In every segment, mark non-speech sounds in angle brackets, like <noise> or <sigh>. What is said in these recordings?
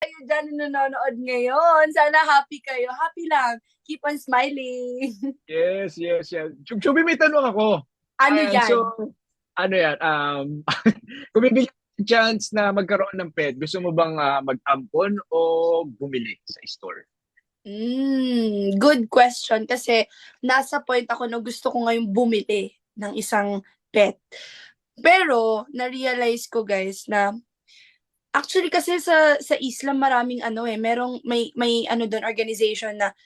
kayo dyan na nanonood ngayon. Sana happy kayo. Happy lang. Keep on smiling. <laughs> Yes, yes, yes. Chub Chubby, may tanong ako. ano Ayan, yan? So, ano yan? Um, <laughs> kung bibigyan chance na magkaroon ng pet, gusto mo bang ah, mag-ampon o bumili sa store? Mm, good question kasi nasa point ako na gusto ko ngayong bumili ng isang pet. Pero na-realize ko guys na actually kasi sa sa Islam maraming ano eh, merong may may ano doon organization na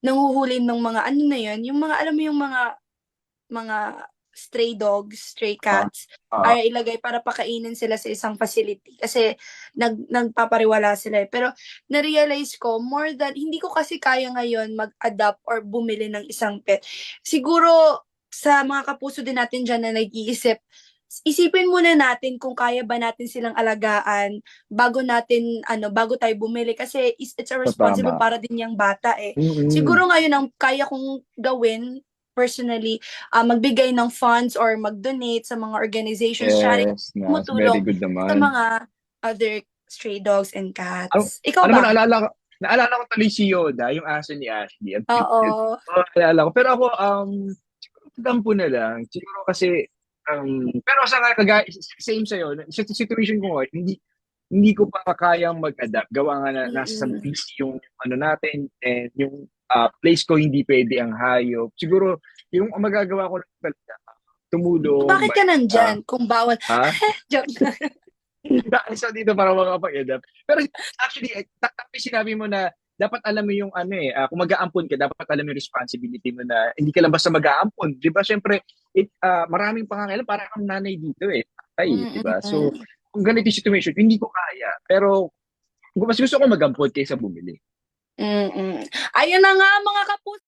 nanguhuli ng mga ano na 'yun, yung mga alam mo yung mga mga stray dogs, stray cats ah. ay ilagay para pakainin sila sa isang facility kasi nag nagpapariwala sila eh. Pero na-realize ko more than hindi ko kasi kaya ngayon mag-adapt or bumili ng isang pet. Siguro sa mga kapuso din natin diyan na nag-iisip, isipin muna natin kung kaya ba natin silang alagaan bago natin ano bago tayo bumili kasi is- it's a responsible Tama. para din yung bata eh. Mm-mm. Siguro ngayon ang kaya kong gawin personally, ah, magbigay ng funds or mag-donate sa mga organizations, charity Yes, tumutulong very good naman. sa mga other stray dogs and cats. Ano- Ikaw mo, ba? naalala ko, naalala ko tuloy si Yoda, yung aso ni Ashley. Oo. Oo, naalala ko. Pero ako, um, siguro dampo na lang. Siguro kasi, um, pero sa nga, kagaya, same sa'yo, sa situation ko ngayon, hindi, hindi ko pa kayang mag-adapt. Gawa nga na nasa Mm-mm. busy yung ano natin and yung ah, place ko hindi pwede ang hayop. Siguro, yung magagawa ko lang talaga, tumulong. Bakit ka nandyan kung bawal? Ha? <laughs> Joke lang. <laughs> Isa dito para makapag-adapt. Pero actually, eh, ta- tama yung sinabi mo na dapat alam mo yung ano eh, ah, kung mag-aampon ka, dapat alam mo yung responsibility mo na hindi ka lang basta mag-aampon. Di ba? Siyempre, it, ah, maraming pangangailan, parang kang nanay dito eh. Ay, di ba? So, kung ganito yung situation, hindi ko kaya. Pero, mas gusto ko mag-ampon kaysa bumili. Mm-mm. Ayun na nga mga kapuso.